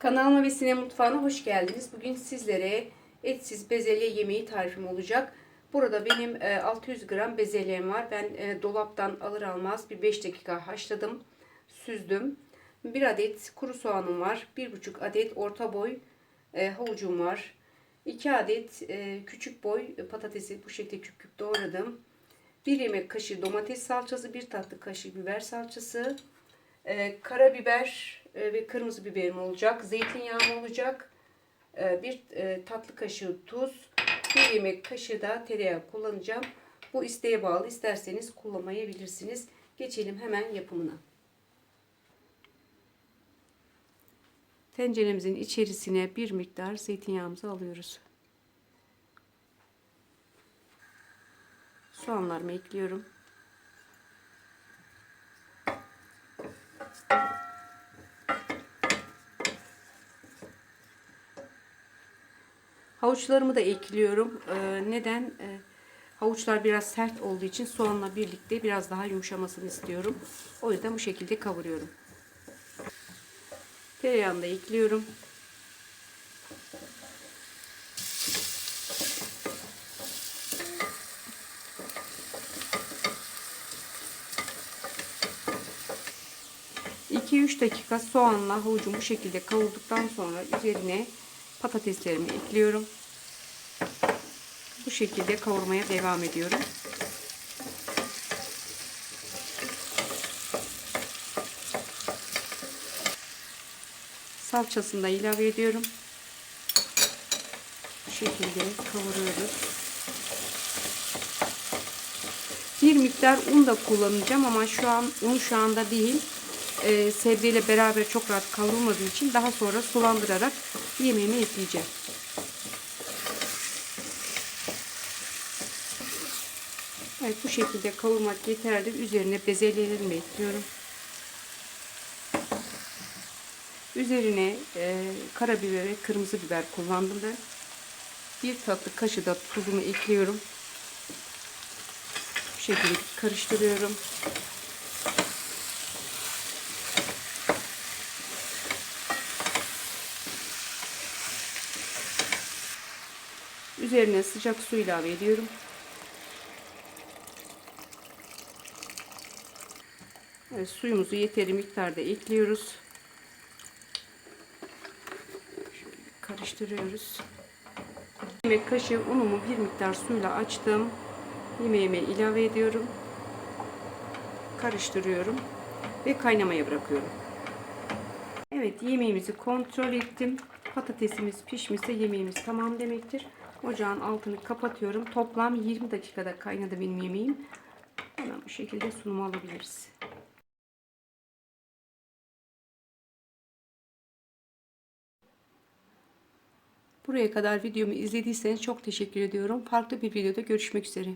Kanalıma ve Sine Mutfağı'na hoş geldiniz. Bugün sizlere etsiz bezelye yemeği tarifim olacak. Burada benim e, 600 gram bezelyem var. Ben e, dolaptan alır almaz bir 5 dakika haşladım, süzdüm. 1 adet kuru soğanım var. 1,5 adet orta boy e, havucum var. 2 adet e, küçük boy patatesi bu şekilde küp küp doğradım. 1 yemek kaşığı domates salçası, 1 tatlı kaşığı biber salçası, e, karabiber e, ve kırmızı biberim olacak. Zeytinyağım olacak. E, bir e, tatlı kaşığı tuz. Bir yemek kaşığı da tereyağı kullanacağım. Bu isteğe bağlı. İsterseniz kullanmayabilirsiniz. Geçelim hemen yapımına. Tenceremizin içerisine bir miktar zeytinyağımızı alıyoruz. Soğanlarımı ekliyorum. Havuçlarımı da ekliyorum. Ee, neden? Ee, havuçlar biraz sert olduğu için soğanla birlikte biraz daha yumuşamasını istiyorum. O yüzden bu şekilde kavuruyorum. Tereyağını da ekliyorum. İki üç dakika soğanla havucu bu şekilde kavurduktan sonra üzerine patateslerimi ekliyorum. Bu şekilde kavurmaya devam ediyorum. Salçasını da ilave ediyorum. Bu şekilde kavuruyoruz. Bir miktar un da kullanacağım ama şu an un şu anda değil. Ee, sebzeyle beraber çok rahat kavrulmadığı için daha sonra sulandırarak yemeğimi ekleyeceğim. Evet bu şekilde kavurmak yeterli. Üzerine bezelyelerimi ekliyorum. Üzerine e, karabiber ve kırmızı biber kullandım ben. Bir tatlı kaşığı da tuzumu ekliyorum. Bu şekilde karıştırıyorum. Üzerine sıcak su ilave ediyorum. Evet, suyumuzu yeteri miktarda ekliyoruz. Şöyle karıştırıyoruz. Yemek kaşığı unumu bir miktar suyla açtım. Yemeğime ilave ediyorum. Karıştırıyorum ve kaynamaya bırakıyorum. Evet yemeğimizi kontrol ettim. Patatesimiz pişmişse yemeğimiz tamam demektir. Ocağın altını kapatıyorum. Toplam 20 dakikada kaynadı benim yemeğim. Hemen bu şekilde sunumu alabiliriz. Buraya kadar videomu izlediyseniz çok teşekkür ediyorum. Farklı bir videoda görüşmek üzere.